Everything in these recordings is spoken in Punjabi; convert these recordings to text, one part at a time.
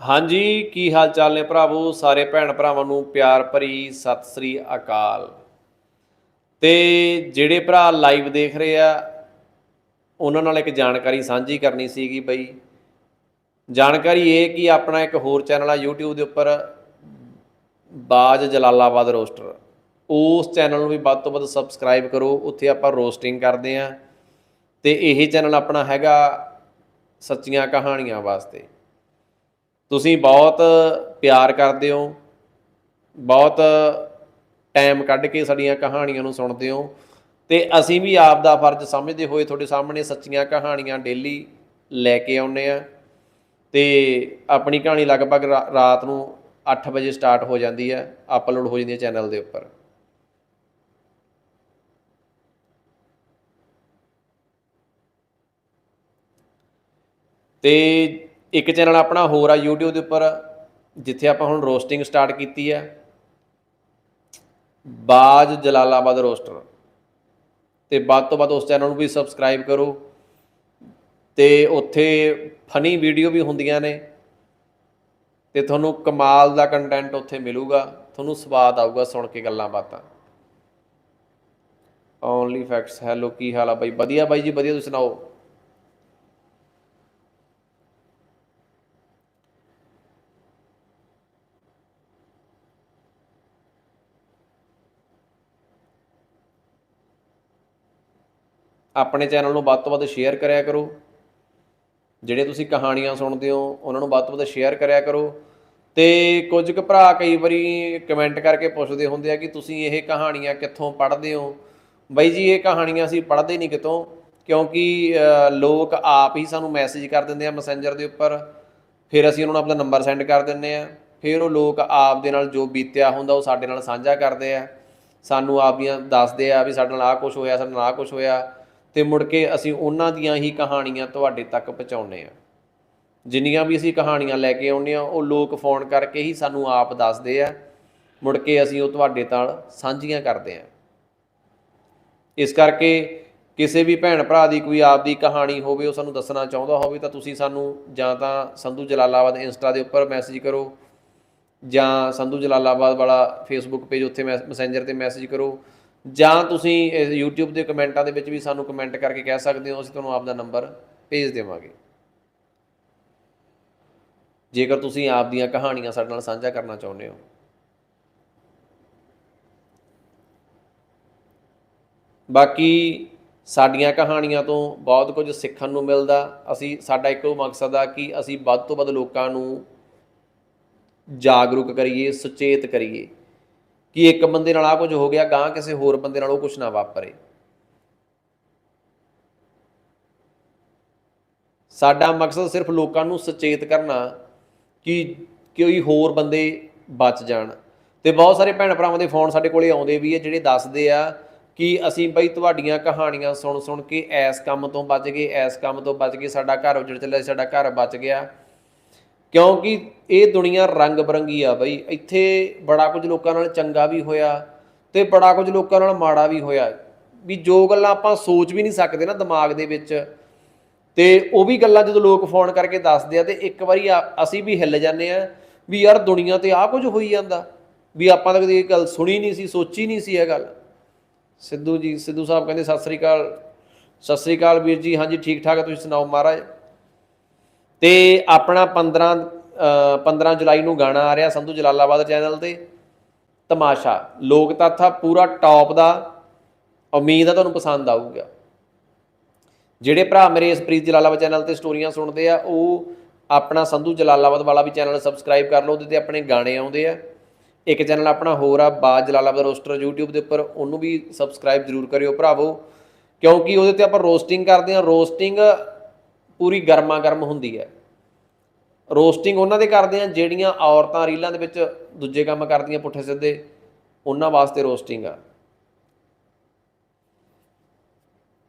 ਹਾਂਜੀ, ਕੀ ਹਾਲ ਚਾਲ ਨੇ ਭਰਾਵੋ? ਸਾਰੇ ਭੈਣ ਭਰਾਵਾਂ ਨੂੰ ਪਿਆਰ ਭਰੀ ਸਤਿ ਸ੍ਰੀ ਅਕਾਲ। ਤੇ ਜਿਹੜੇ ਭਰਾ ਲਾਈਵ ਦੇਖ ਰਹੇ ਆ, ਉਹਨਾਂ ਨਾਲ ਇੱਕ ਜਾਣਕਾਰੀ ਸਾਂਝੀ ਕਰਨੀ ਸੀਗੀ ਬਈ। ਜਾਣਕਾਰੀ ਇਹ ਕਿ ਆਪਣਾ ਇੱਕ ਹੋਰ ਚੈਨਲ ਆ YouTube ਦੇ ਉੱਪਰ, ਬਾਜ ਜਲਾਲਾਬਾਦ ਰੋਸਟਰ। ਉਸ ਚੈਨਲ ਨੂੰ ਵੀ ਵੱਧ ਤੋਂ ਵੱਧ ਸਬਸਕ੍ਰਾਈਬ ਕਰੋ, ਉੱਥੇ ਆਪਾਂ ਰੋਸਟਿੰਗ ਕਰਦੇ ਆ। ਤੇ ਇਹ ਚੈਨਲ ਆਪਣਾ ਹੈਗਾ, ਸੱਚੀਆਂ ਕਹਾਣੀਆਂ ਵਾਸਤੇ। ਤੁਸੀਂ ਬਹੁਤ ਪਿਆਰ ਕਰਦੇ ਹੋ, ਬਹੁਤ ਟਾਈਮ ਕੱਢ ਕੇ ਸਾਡੀਆਂ ਕਹਾਣੀਆਂ ਨੂੰ ਸੁਣਦੇ ਹੋ ਤੇ ਅਸੀਂ ਵੀ ਆਪ ਦਾ ਫਰਜ਼ ਸਮਝਦੇ ਹੋਏ ਤੁਹਾਡੇ ਸਾਹਮਣੇ ਸੱਚੀਆਂ ਕਹਾਣੀਆਂ ਡੇਲੀ ਲੈ ਕੇ ਆਉਨੇ ਆ ਤੇ ਆਪਣੀ ਕਹਾਣੀ ਲਗਭਗ ਰਾਤ ਨੂੰ 8 ਵਜੇ ਸਟਾਰਟ ਹੋ ਜਾਂਦੀ ਹੈ ਅਪਲੋਡ ਹੋ ਜਾਂਦੀ ਹੈ ਚੈਨਲ ਦੇ ਉੱਪਰ। ਤੇ ਇੱਕ ਚੈਨਲ ਆਪਣਾ ਹੋਰ ਆ, YouTube ਦੇ ਉੱਪਰ, ਜਿੱਥੇ ਆਪਾਂ ਹੁਣ ਰੋਸਟਿੰਗ ਸਟਾਰਟ ਕੀਤੀ ਹੈ ਬਾਜ ਜਲਾਲਾਬਾਦ ਰੋਸਟਰ। ਤੇ ਵੱਧ ਤੋਂ ਵੱਧ ਉਸ ਚੈਨਲ ਨੂੰ ਵੀ ਸਬਸਕ੍ਰਾਈਬ ਕਰੋ। ਤੇ ਉੱਥੇ ਫਨੀ ਵੀਡੀਓ ਵੀ ਹੁੰਦੀਆਂ ਨੇ। ਤੇ ਤੁਹਾਨੂੰ ਕਮਾਲ ਦਾ ਕੰਟੈਂਟ ਉੱਥੇ ਮਿਲੂਗਾ। ਤੁਹਾਨੂੰ ਸਵਾਦ ਆਊਗਾ ਸੁਣ ਕੇ ਗੱਲਾਂ ਬਾਤਾਂ। ਓਨਲੀ ਫੈਕਟਸ ਹੈਲੋ ਕੀ ਹਾਲ ਆ ਬਾਈ? ਵਧੀਆ ਬਾਈ ਜੀ, ਵਧੀਆ, ਤੁਸੀਂ ਸੁਣਾਓ? ਆਪਣੇ ਚੈਨਲ ਨੂੰ ਵੱਧ ਤੋਂ ਵੱਧ ਸ਼ੇਅਰ ਕਰਿਆ ਕਰੋ। ਜਿਹੜੇ ਤੁਸੀਂ ਕਹਾਣੀਆਂ ਸੁਣਦੇ ਹੋ, ਉਹਨਾਂ ਨੂੰ ਵੱਧ ਤੋਂ ਵੱਧ ਸ਼ੇਅਰ ਕਰਿਆ ਕਰੋ। ਤੇ ਕੁਝ ਕੁ ਭਰਾ ਕਈ ਵਾਰੀ ਕਮੈਂਟ ਕਰਕੇ ਪੁੱਛਦੇ ਹੁੰਦੇ ਆ ਕਿ ਤੁਸੀਂ ਇਹ ਕਹਾਣੀਆਂ ਕਿੱਥੋਂ ਪੜ੍ਹਦੇ ਹੋ? ਬਾਈ ਜੀ, ਇਹ ਕਹਾਣੀਆਂ ਅਸੀਂ ਪੜ੍ਹਦੇ ਨਹੀਂ ਕਿਤੋਂ, ਕਿਉਂਕਿ ਲੋਕ ਆਪ ਹੀ ਸਾਨੂੰ ਮੈਸੇਜ ਕਰ ਦਿੰਦੇ ਆ ਮੈਸੇਂਜਰ ਦੇ ਉੱਪਰ। ਫਿਰ ਅਸੀਂ ਉਹਨਾਂ ਨੂੰ ਆਪਣਾ ਨੰਬਰ ਸੈਂਡ ਕਰ ਦਿੰਦੇ ਆ। ਫਿਰ ਉਹ ਲੋਕ ਆਪ ਦੇ ਨਾਲ ਜੋ ਬੀਤਿਆ ਹੁੰਦਾ, ਉਹ ਸਾਡੇ ਨਾਲ ਸਾਂਝਾ ਕਰਦੇ ਆ। ਸਾਨੂੰ ਆਪ ਦੀਆਂ ਦੱਸਦੇ ਆ ਵੀ ਸਾਡੇ ਨਾਲ ਆਹ ਕੁਝ ਹੋਇਆ, ਸਾਡੇ ਨਾਲ ਆਹ ਕੁਝ ਹੋਇਆ। ਤੇ ਮੁੜ ਕੇ ਅਸੀਂ ਉਹਨਾਂ ਦੀਆਂ ਹੀ ਕਹਾਣੀਆਂ ਤੁਹਾਡੇ ਤੱਕ ਪਹੁੰਚਾਉਂਦੇ ਆ ਜਿੰਨੀਆਂ ਵੀ ਅਸੀਂ ਕਹਾਣੀਆਂ ਲੈ ਕੇ ਆਉਂਦੇ ਆ ਉਹ ਲੋਕ ਫੋਨ ਕਰਕੇ ਹੀ ਸਾਨੂੰ ਆਪ ਦੱਸਦੇ ਆ। ਮੁੜ ਕੇ ਅਸੀਂ ਉਹ ਤੁਹਾਡੇ ਨਾਲ ਸਾਂਝੀਆਂ ਕਰਦੇ ਆ ਇਸ ਕਰਕੇ ਕਿਸੇ ਵੀ ਭੈਣ ਭਰਾ ਦੀ ਕੋਈ ਆਪ ਦੀ ਕਹਾਣੀ ਹੋਵੇ, ਉਹ ਸਾਨੂੰ ਦੱਸਣਾ ਚਾਹੁੰਦਾ ਹੋਵੇ, ਤਾਂ ਤੁਸੀਂ ਸਾਨੂੰ ਜਾਂ ਤਾਂ ਸੰਧੂ ਜਲਾਲਾਬਾਦ ਇੰਸਟਾ ਦੇ ਉੱਪਰ ਮੈਸੇਜ ਕਰੋ ਜਾਂ ਸੰਧੂ ਜਲਾਲਾਬਾਦ ਵਾਲਾ ਫੇਸਬੁੱਕ ਪੇਜ ਉੱਥੇ ਮੈਸੇਂਜਰ ਤੇ ਮੈਸੇਜ ਕਰੋ। ਜਾਂ ਤੁਸੀਂ ਇਸ YouTube ਦੇ ਕਮੈਂਟਾਂ ਦੇ ਵਿੱਚ ਵੀ ਸਾਨੂੰ ਕਮੈਂਟ ਕਰਕੇ ਕਹਿ ਸਕਦੇ ਹੋ, ਅਸੀਂ ਤੁਹਾਨੂੰ ਆਪਦਾ ਨੰਬਰ ਭੇਜ ਦੇਵਾਂਗੇ। ਜੇਕਰ ਤੁਸੀਂ ਆਪ ਦੀਆਂ ਕਹਾਣੀਆਂ ਸਾਡੇ ਨਾਲ ਸਾਂਝਾ ਕਰਨਾ ਚਾਹੁੰਦੇ ਹੋ। ਬਾਕੀ ਸਾਡੀਆਂ ਕਹਾਣੀਆਂ ਤੋਂ ਬਹੁਤ ਕੁਝ ਸਿੱਖਣ ਨੂੰ ਮਿਲਦਾ। ਅਸੀਂ, ਸਾਡਾ ਇੱਕੋ ਮਕਸਦ ਆ ਕਿ ਅਸੀਂ ਵੱਧ ਤੋਂ ਵੱਧ ਲੋਕਾਂ ਨੂੰ ਜਾਗਰੂਕ ਕਰੀਏ, ਸੁਚੇਤ ਕਰੀਏ। ਕਿ ਇੱਕ ਬੰਦੇ ਨਾਲ ਆ ਕੁਝ ਹੋ ਗਿਆ ਗਾਂ ਕਿਸੇ ਹੋਰ ਬੰਦੇ ਨਾਲ ਉਹ ਕੁਝ ਨਾ ਵਾਪਰੇ। ਸਾਡਾ ਮਕਸਦ ਸਿਰਫ ਲੋਕਾਂ ਨੂੰ ਸੁਚੇਤ ਕਰਨਾ ਕਿ ਕੋਈ ਹੋਰ ਬੰਦੇ ਬਚ ਜਾਣ। ਤੇ ਬਹੁਤ ਸਾਰੇ ਭੈਣ ਭਰਾਵਾਂ ਦੇ ਫੋਨ ਸਾਡੇ ਕੋਲੇ ਆਉਂਦੇ ਵੀ ਆ, ਜਿਹੜੇ ਦੱਸਦੇ ਆ ਕਿ ਅਸੀਂ ਬਈ ਤੁਹਾਡੀਆਂ ਕਹਾਣੀਆਂ ਸੁਣ ਸੁਣ ਕੇ ਐਸ ਕੰਮ ਤੋਂ ਬਚ ਗਏ ਐਸ ਕੰਮ ਤੋਂ ਬਚ ਗਏ, ਸਾਡਾ ਘਰ ਉਜੜ ਚੱਲਿਆ, ਸਾਡਾ ਘਰ ਬਚ ਗਿਆ। ਕਿਉਂਕਿ ਇਹ ਦੁਨੀਆ ਰੰਗ ਬਰੰਗੀ ਆ ਬਈ। ਇੱਥੇ ਬੜਾ ਕੁਝ ਲੋਕਾਂ ਨਾਲ ਚੰਗਾ ਵੀ ਹੋਇਆ ਤੇ ਬੜਾ ਕੁਝ ਲੋਕਾਂ ਨਾਲ ਮਾੜਾ ਵੀ ਹੋਇਆ। ਵੀ ਜੋ ਗੱਲਾਂ ਆਪਾਂ ਸੋਚ ਵੀ ਨਹੀਂ ਸਕਦੇ ਨਾ ਦਿਮਾਗ ਦੇ ਵਿੱਚ, ਤੇ ਉਹ ਵੀ ਗੱਲਾਂ ਜਦੋਂ ਲੋਕ ਫੋਨ ਕਰਕੇ ਦੱਸਦੇ ਆ ਤੇ ਇੱਕ ਵਾਰੀ ਆ- ਅਸੀਂ ਵੀ ਹਿੱਲ ਜਾਂਦੇ ਆ ਵੀ ਯਾਰ ਦੁਨੀਆ ਤੇ ਆਹ ਕੁਝ ਹੋਈ ਜਾਂਦਾ। ਵੀ ਆਪਾਂ ਤਾਂ ਕਦੇ ਇਹ ਗੱਲ ਸੁਣੀ ਨਹੀਂ ਸੀ, ਸੋਚੀ ਨਹੀਂ ਸੀ ਇਹ ਗੱਲ। ਸਿੱਧੂ ਜੀ, ਸਿੱਧੂ ਸਾਹਿਬ ਕਹਿੰਦੇ, ਸਤਿ ਸ੍ਰੀ ਅਕਾਲ, ਸਤਿ ਸ੍ਰੀ ਅਕਾਲ ਵੀਰ ਜੀ। ਹਾਂਜੀ ਠੀਕ ਠਾਕ ਤੁਸੀਂ ਸੁਣਾਓ ਮਹਾਰਾਜ? ਤੇ ਆਪਣਾ 15 ਅ, 15 ਜੁਲਾਈ ਨੂੰ ਗਾਣਾ ਆ ਰਿਹਾ ਸੰਧੂ ਜਲਾਲਾਬਾਦ ਚੈਨਲ ਤੇ। ਤਮਾਸ਼ਾ ਲੋਕ ਤੱਥਾ ਪੂਰਾ ਟੌਪ ਦਾ। ਉਮੀਦ ਆ ਤੁਹਾਨੂੰ ਪਸੰਦ ਆਊਗਾ। ਜਿਹੜੇ ਭਰਾ ਮੇਰੇ ਇਸ ਪ੍ਰੀਤ ਜਲਾਲਾਬਾਦ ਚੈਨਲ ਤੇ ਸਟੋਰੀਆਂ ਸੁਣਦੇ ਆ ਉਹ ਆਪਣਾ ਸੰਧੂ ਜਲਾਲਾਬਾਦ ਵਾਲਾ ਵੀ ਚੈਨਲ ਸਬਸਕ੍ਰਾਈਬ ਕਰ ਲਓ ਉਹਦੇ ਤੇ ਆਪਣੇ ਗਾਣੇ ਆਉਂਦੇ ਆ। ਇੱਕ ਚੈਨਲ ਆਪਣਾ ਹੋਰ ਆ ਬਾਜ ਜਲਾਲਾਬਾਦ ਰੋਸਟਰ YouTube ਦੇ ਉੱਪਰ ਉਹਨੂੰ ਵੀ ਸਬਸਕ੍ਰਾਈਬ ਜ਼ਰੂਰ ਕਰਿਓ ਭਰਾਵੋ। ਕਿਉਂਕਿ ਉਹਦੇ ਤੇ ਆਪਾਂ ਰੋਸਟਿੰਗ ਕਰਦੇ ਆ ਰੋਸਟਿੰਗ ਪੂਰੀ ਗਰਮਾ ਗਰਮ ਹੁੰਦੀ ਹੈ। ਰੋਸਟਿੰਗ ਉਹਨਾਂ ਦੇ ਕਰਦੇ ਆ ਜਿਹੜੀਆਂ ਔਰਤਾਂ ਰੀਲਾਂ ਦੇ ਵਿੱਚ ਦੂਜੇ ਕੰਮ ਕਰਦੀਆਂ ਪੁੱਠੇ ਸਿੱਧੇ, ਉਹਨਾਂ ਵਾਸਤੇ ਰੋਸਟਿੰਗ ਆ।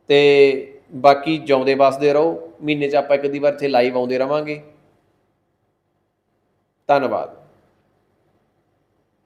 ਤੇ ਬਾਕੀ ਜਿਉਂਦੇ ਵਸਦੇ ਰਹੋ, ਮਹੀਨੇ 'ਚ ਆਪਾਂ ਇੱਕ ਦੀ ਵਾਰ ਇੱਥੇ ਲਾਈਵ ਆਉਂਦੇ ਰਵਾਂਗੇ। ਧੰਨਵਾਦ।